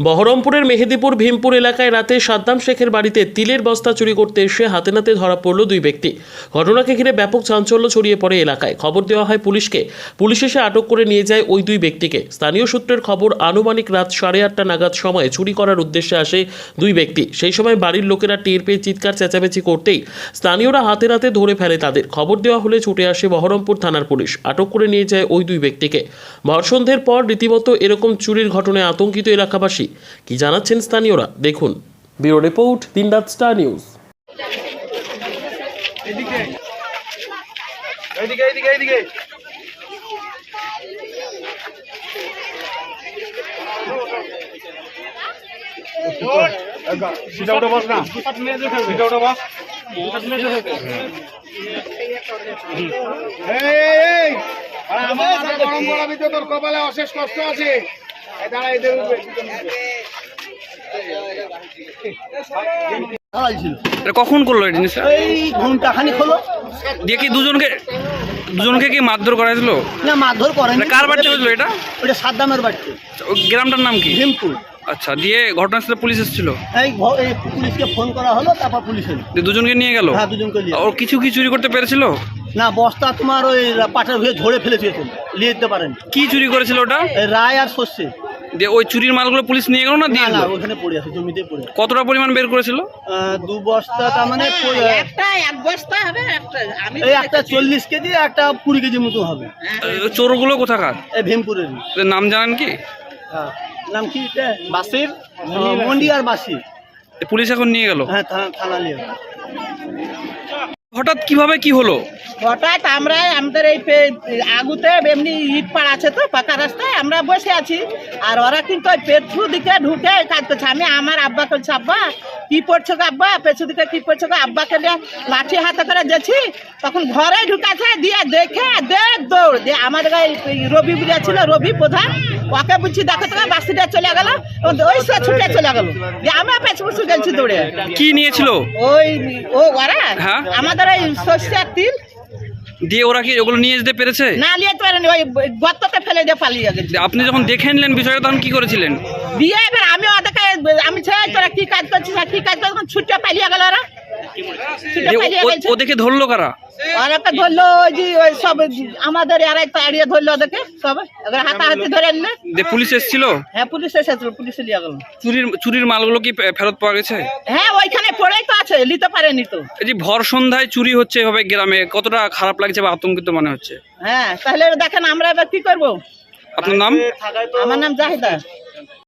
বহরমপুরের মেহেদিপুর, ভীমপুর এলাকায় রাতে সাদ্দাম শেখের বাড়িতে তিলের বস্তা চুরি করতে এসে হাতে নাতে ধরা পড়ল দুই ব্যক্তি। ঘটনাকে ঘিরে ব্যাপক চাঞ্চল্য ছড়িয়ে পড়ে এলাকায়। খবর দেওয়া হয় পুলিশকে। পুলিশ এসে আটক করে নিয়ে যায় ওই দুই ব্যক্তিকে। স্থানীয় সূত্রের খবর, আনুমানিক রাত সাড়ে আটটা নাগাদ সময় চুরি করার উদ্দেশ্যে আসে দুই ব্যক্তি। সেই সময় বাড়ির লোকেরা টের পেয়ে চিৎকার চেঁচামেচি করতেই স্থানীয়রা হাতে নাতে ধরে ফেলে তাদের। খবর দেওয়া হলে ছুটে আসে বহরমপুর থানার পুলিশ। আটক করে নিয়ে যায় ওই দুই ব্যক্তিকে। ভরসন্ধের পর রীতিমতো এরকম চুরির ঘটনায় আতঙ্কিত এলাকাবাসী। কি জানাচ্ছেন স্থানীয়রা? দেখুন। Bureau report Dinraat Star News. এইদিকে এইদিকে এইদিকে সিটা উঠে বস না। সিটা উঠে বস। এই, এই, এই, আরে আমার গরম তো তোর কপালে অশেষ কষ্ট আছে। কখন করল এই জিনিসটা? এই ঘুমটা খানিক হলো। দিয়ে কি দুজনকে দুজনকে কি মারধর করা হয়েছিল না মারধর করেন। কার বাড়িতে হয়েছিল এটা? ওটা সাদ্দামের বাড়িতে। গ্রামটার নাম কি? ভীমপুর আচ্ছা দিয়ে ঘটনাস্থলে পুলিশ এসেছিল? এই পুলিশকে ফোন করা হলো তারপর পুলিশ এলো। দুজনকে নিয়ে গেল? হ্যাঁ দুজনকে নিয়ে ওর কিছু কি চুরি করতে পেরেছিল? না বস্তা তোমার ওই পাটের হয়ে ঝরে ফেলে দিয়েছিল নিয়ে যেতে পারেন। কি চুরি করেছিল ওটা? রায় আর শস্যে দিয়ে ওই চুরির মালগুলো পুলিশ নিয়ে গেল না দিয়ে না ওখানে পড়ে আছে জমিতে পড়ে কতটা পরিমাণ বের করেছিল? দু বস্তা তার মানে একটা এক বস্তা হবে একটা আমি এই একটা চল্লিশ কেজি একটা কুড়ি কেজি মতো হবে। ওই চোরগুলো কোথাকার? এই ভীমপুরের। নাম জানেন কি? হ্যাঁ নাম কি এটা? বাসির? মন্ডি আর বাসি পুলিশ এখন নিয়ে গেল? হ্যাঁ থানা- থানা নিয়ে হঠাৎ কীভাবে কি হলো? হঠাৎ আমরা আমাদের এই আগুতে এমনি ইট পাড় আছে তো, পাকা রাস্তায় আমরা বসে আছি। আর ওরা কিন্তু ওই দিকে ঢুকে করছে আমি, আমার আব্বা করছে আব্বা কি পড়ছো গো আব্বা? পেছু দিকে কি পড়ছো গো আব্বাকে নিয়ে লাঠি হাতে করে গেছি তখন ঘরে ঢুকাছে দিয়ে দেখে দে দৌড়। দিয়ে আমাদের এই রবি বুড়িয়া ছিল রবি প্রধান। ওকে বুঝছি দেখো তো বাসিটা চলে গেল। ওই সে ছুটে চলে গেল। দিয়ে আমরা পেছু পেছু গেছি দৌড়ে। কি নিয়েছিল? ওই ও ওরা হ্যাঁ। আমাদের ওই সর্ষের তিল। দিয়ে ওরা কি ওগুলো নিয়ে যেতে পেরেছে? না নিয়ে তো পারেনি। ওই গর্ততে ফেলে দিয়ে পালিয়ে গেছে। আপনি যখন দেখে নিলেন বিষয়টা তখন কি করেছিলেন? দিয়ে এবার আমি আমি ছেড়ে তোরা কি কাজ করছিস কি কাজ করছিস? ছুটে পালিয়ে গেল ওরা। ওদেরকে ধরলো কারা? ধরলো ওই যে ওই সব আমাদের এরাই তাড়িয়ে ধরলো ওদেরকে সব। এবার হাতাহাতি ধরে পুলিশ এসেছিল? হ্যাঁ পুলিশ এসেছিল পুলিশ নিয়ে গেল। চুরির চুরির মালগুলো কি ফেরত পাওয়া গেছে? হ্যাঁ ওইখানে পড়েই তো আছে নিতে পারেনি তো। এই যে ভর সন্ধ্যায় চুরি হচ্ছে এভাবে গ্রামে কতটা খারাপ লাগছে বা আতঙ্কিত মনে হচ্ছে? হ্যাঁ তাহলে দেখেন আমরা এবার কি করব? আপনার নাম? আমার নাম জাহিদা।